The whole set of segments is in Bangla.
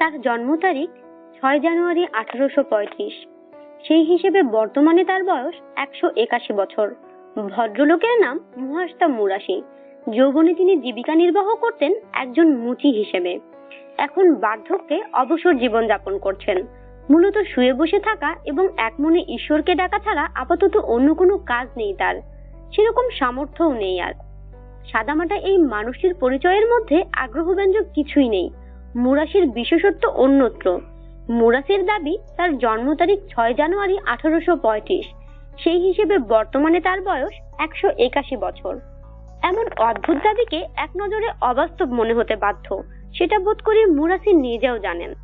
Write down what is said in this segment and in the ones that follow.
তার জন্ম তারিখ ছয় জানুয়ারি আঠারোশো পঁয়ত্রিশ। সেই হিসেবে বর্তমানে তার বয়স একশো একাশি বছর। ভদ্রলোকের নাম মুহাস্তা মুরাশি। যৌবনে তিনি জীবিকা নির্বাহ করতেন একজন মুচি হিসেবে। এখন বার্ধক্যে অবসর জীবন যাপন করছেন। মূলত শুয়ে বসে থাকা এবং এক মনে ঈশ্বরকে ডাকা ছাড়া আপাতত অন্য কোনো কাজ নেই তার। সেরকম সামর্থ্যও নেই আর। সাদামাটা এই মানুষটির পরিচয়ের মধ্যে আগ্রহব্যঞ্জক কিছুই নেই। মুরাসির বিশেষত্ব অন্যত্র। মুরাসির দাবি তার জন্ম তারিখ ছয় জানুয়ারি আঠারোশো পঁয়ত্রিশ। সেই হিসেবে বর্তমানে তার বয়স একশো একাশি বছর। এমন অদ্ভুত দাবিকে এক নজরে অবাস্তব মনে হতে বাধ্য। সেটা বোধ করি মুরাসি নিজেও জানেন।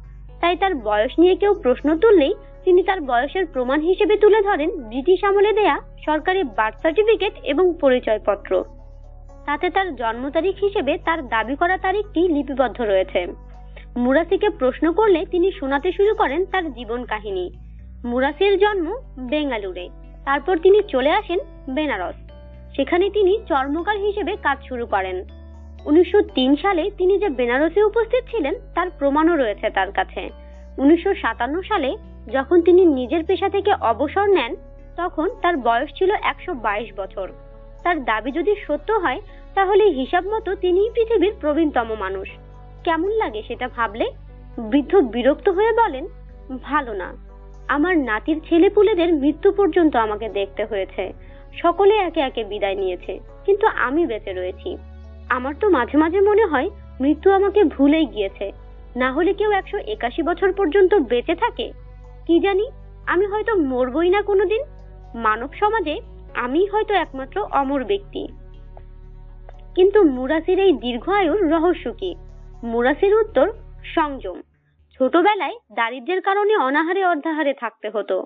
তাই তার বয়স নিয়ে কেউ প্রশ্ন তুললেই তিনি তার বয়সের প্রমাণ হিসেবে তুলে ধরেন ব্রিটিশ আমলে দেয়া সরকারি বার্থ সার্টিফিকেট এবং পরিচয়পত্র। তাতে তার জন্ম তারিখ হিসেবে তার দাবি করা তারিখটি লিপিবদ্ধ রয়েছে। মুরাসিকে প্রশ্ন করলে তিনি শোনাতে শুরু করেন তার জীবন কাহিনী। মুরাসির জন্ম বেঙ্গালুরে। তারপর তিনি চলে আসেন বেনারস। সেখানে তিনি চর্মকার হিসেবে কাজ শুরু করেন। উনিশশো তিন সালে তিনি যে বেনারসে উপস্থিত ছিলেন, তার প্রমাণও রয়েছে তার কাছে। উনিশশো সাতান্ন সালে যখন তিনি নিজের পেশা থেকে অবসর নেন, তখন তার বয়স ছিল একশো বাইশ বছর। তার দাবি যদি সত্য হয়, তাহলে হিসাব মতো তিনিই পৃথিবীর প্রবীণতম মানুষ। কেমন লাগে সেটা ভাবলে? বৃদ্ধ বিরক্ত হয়ে বলেন, ভালো না। আমার নাতির ছেলেপুলেদের মৃত্যু পর্যন্ত আমাকে দেখতে হয়েছে। সকলে একে একে বিদায় নিয়েছে, কিন্তু আমি বেঁচে রয়েছি। আমার তো মাঝে মাঝে মনে হয় মৃত্যু আমাকে ভুলেই গিয়েছে। না হলে কেউ একশো একাশি বছর পর্যন্ত বেঁচে থাকে? কি জানি, আমি হয়তো মরবই না কোনোদিন। মানব সমাজে আমি হয়তো একমাত্র অমর ব্যক্তি। কিন্তু মুরাসির এই দীর্ঘ আয়ুর রহস্য কি? মুরাসির উত্তর, সংযম। ছোটবেলায় দারিদ্র্যের কারণে অনাহারে অর্ধাহারে থাকতে হতো।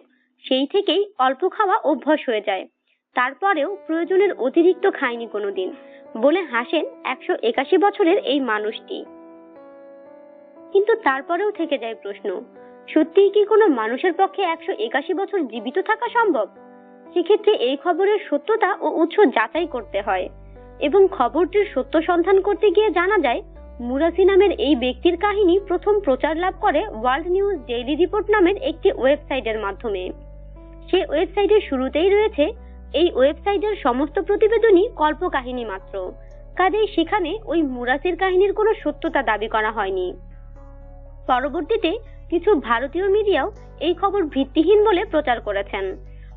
সেই থেকেই অল্প খাওয়া অভ্যাস হয়ে যায়। তারপরেও প্রয়োজনের অতিরিক্ত খায়নি কোনোদিন। বলে হাসেন একশো একাশি বছরের এই মানুষটি। কিন্তু তারপরেও থেকে যায় প্রশ্ন, সত্যিই কি কোনো মানুষের পক্ষে একশো একাশি বছর জীবিত থাকা সম্ভব? সেক্ষেত্রে এই খবরের সত্যতা ও উৎস যাচাই করতে হয়। এবং খবরটির সত্য সন্ধান করতে গিয়ে জানা যায় মুরাসি নামের এই ব্যক্তির কাহিনী প্রথম প্রচার লাভ করে ওয়ার্ল্ড নিউজ ডেইলি রিপোর্ট নামের একটি ওয়েবসাইটের মাধ্যমে। সেই ওয়েবসাইটের শুরুতেই রয়েছে এই ওয়েবসাইটের সমস্ত প্রতিবেদনই কল্পকাহিনী মাত্র। কাজেই সেখানে ওই মুরাসির কাহিনীর কোনো সত্যতা দাবি করা হয়নি। পরবর্তীতে কিছু ভারতীয় মিডিয়াও এই খবর ভিত্তিহীন বলে প্রচার করেছেন।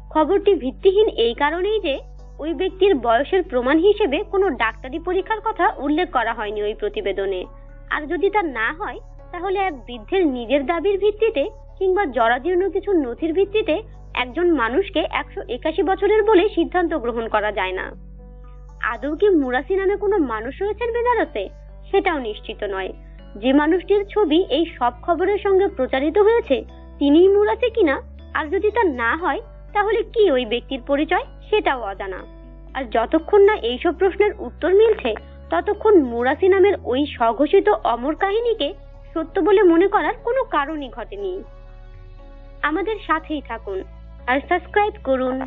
খবরটি ভিত্তিহীন এই কারণেই যে ওই ব্যক্তির বয়সের প্রমাণ হিসেবে কোনো ডাক্তারি পরীক্ষার কথা উল্লেখ করা হয়নি ওই প্রতিবেদনে। আর যদি তা না হয়, তাহলে এক বৃদ্ধের নিজের দাবির ভিত্তিতে কিংবা জরাজীর্ণ কিছু নথির ভিত্তিতে একজন মানুষকে একশো একাশি বছরের বলে সিদ্ধান্ত গ্রহণ করা যায় না। আদৌ কি মুরাসি নামে কোনো মানুষ রয়েছেন বেনারসে সেটাও নিশ্চিত নয়। যে মানুষটির ছবি এই সব খবরের সঙ্গে প্রচারিত হয়েছে, তিনিই মুরাসি কিনা? আর যদি তা না হয়, তাহলে কি ওই ব্যক্তির পরিচয়? সেটাও অজানা। আর যতক্ষণ না এইসব প্রশ্নের উত্তর মিলছে, ততক্ষণ মুরাসি নামের ওই স্বঘোষিত অমর কাহিনীকে সত্য বলে মনে করার কোনো কারণই ঘটেনি। আমাদের সাথেই থাকুন আর সাবস্ক্রাইব করুন।